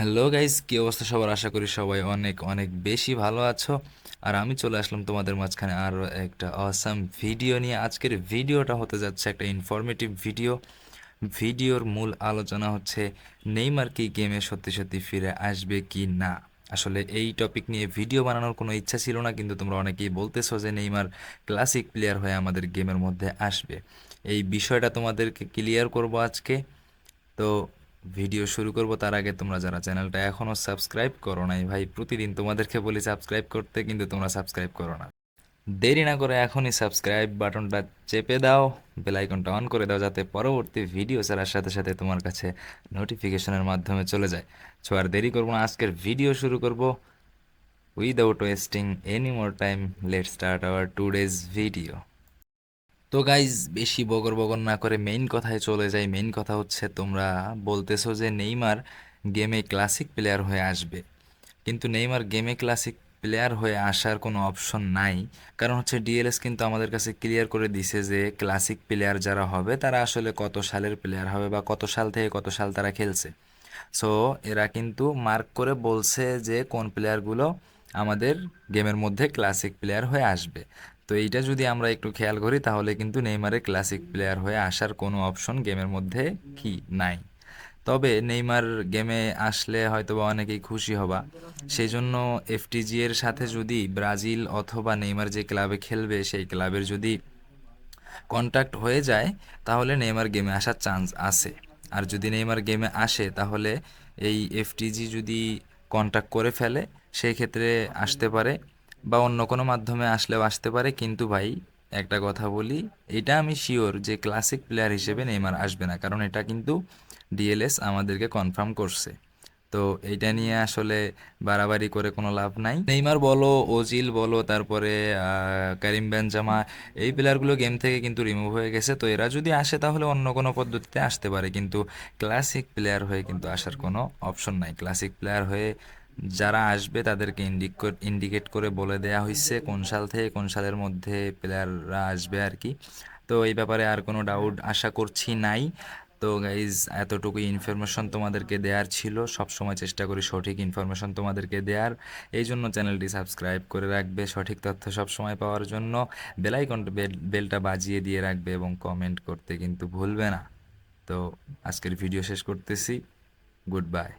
Hello guys কি অবস্থা সবার? আশা করি সবাই অনেক অনেক বেশি ভালো আছো। আর আমি চলে আসলাম তোমাদের মাঝখানে আরও একটা অসাম ভিডিও নিয়ে। আজকের ভিডিওটা হতে যাচ্ছে একটা ইনফরমেটিভ ভিডিও ভিডিওর মূল আলোচনা হচ্ছে নেইমার কি গেমে সত্যি সত্যি ফিরে আসবে কি না? আসলে এই টপিক নিয়ে ভিডিও বানানোর কোনো ইচ্ছা ছিল না, কিন্তু তোমরা অনেকেই বলতেছো যে নেইমার ক্লাসিক প্লেয়ার হয়ে আমাদের গেমের মধ্যে আসবে। এই বিষয়টা তোমাদেরকে ক্লিয়ার করব আজকে। তো ভিডিও শুরু করব, তার আগে তোমরা যারা চ্যানেলটা এখনও সাবস্ক্রাইব করো নাই, ভাই, প্রতিদিন তোমাদেরকে বলি সাবস্ক্রাইব করতে কিন্তু তোমরা সাবস্ক্রাইব করো না। দেরি না করে এখনই সাবস্ক্রাইব বাটনটা চেপে দাও বেলাইকনটা অন করে দাও, যাতে পরবর্তী ভিডিও ছাড়ার সাথে সাথে তোমার কাছে নোটিফিকেশনের মাধ্যমে চলে যায়। সো আর দেরি করব না, আজকের ভিডিও শুরু করব। Without wasting any more time let start our today's video তো গাইজ বেশি বগর বগর না করে মেইন কথায় চলে যাই। মেইন কথা হচ্ছে, তোমরা বলতেছো যে নেইমার গেমে ক্লাসিক প্লেয়ার হয়ে আসবে। কিন্তু নেইমার গেমে ক্লাসিক প্লেয়ার হয়ে আসার কোনো অপশন নাই। কারণ হচ্ছে ডিএলএস কিন্তু আমাদের কাছে ক্লিয়ার করে দিছে যে ক্লাসিক প্লেয়ার যারা হবে, তারা আসলে কত সালের প্লেয়ার হবে বা কত সাল থেকে কত সাল তারা খেলছে। সো এরা কিন্তু মার্ক করে বলছে যে কোন প্লেয়ারগুলো আমাদের গেমের মধ্যে ক্লাসিক প্লেয়ার হয়ে আসবে। তো এইটা যদি আমরা একটু খেয়াল করি, তাহলে কিন্তু নেইমারের ক্লাসিক প্লেয়ার হয়ে আসার কোনো অপশন গেমের মধ্যে কি নাই। তবে নেইমার গেমে আসলে হয়তো বা অনেকেই খুশি হবা। সেই জন্য এফটিজি এর সাথে যদি ব্রাজিল অথবা নেইমার যে ক্লাবে খেলবে, সেই ক্লাবের যদি কন্ট্যাক্ট হয়ে যায়, তাহলে নেইমার গেমে আসার চান্স আছে। আর যদি নেইমার গেমে আসে, তাহলে এই এফটিজি যদি কন্ট্যাক্ট করে ফেলে, সেই ক্ষেত্রে আসতে পারে। বা অন্য কোনো মাধ্যমে আসলেও আসতে পারে। কিন্তু ভাই, একটা কথা বলি, এটা আমি শিওর যে ক্লাসিক প্লেয়ার হিসেবে নেইমার আসবে না। কারণ এটা কিন্তু ডিএলএস আমাদেরকে কনফার্ম করছে। তো এইটা নিয়ে আসলে বাড়াবাড়ি করে কোনো লাভ নাই। নেইমার বলো ওজিল বলো, তারপরে কারিম বেনজামা এই প্লেয়ারগুলো গেম থেকে কিন্তু রিমুভ হয়ে গেছে। তো এরা যদি আসে তাহলে অন্য কোনো পদ্ধতিতে আসতে পারে। কিন্তু ক্লাসিক প্লেয়ার হয়ে কিন্তু আসার কোনো অপশন নাই। ক্লাসিক প্লেয়ার হয়ে যারা আসবে তাদেরকে ইন্ডিকেট করে বলে দেয়া হয়েছে কোন সাল থেকে কোন সালের মধ্যে প্লেয়াররা আসবে আর কি। তো এই ব্যাপারে আর কোনো ডাউট আশা করছি নাই। তো গাইজ এতটুকু ইনফরমেশন তোমাদেরকে দেওয়ার ছিল। সব সময় চেষ্টা করি সঠিক ইনফরমেশন তোমাদেরকে দেওয়ার এই জন্য চ্যানেলটি সাবস্ক্রাইব করে রাখবে। সঠিক তথ্য সব সময় পাওয়ার জন্য বেলাইকনটা বেলটা বাজিয়ে দিয়ে রাখবে এবং কমেন্ট করতে কিন্তু ভুলবে না। তো আজকের ভিডিও শেষ করতেছি। Good bye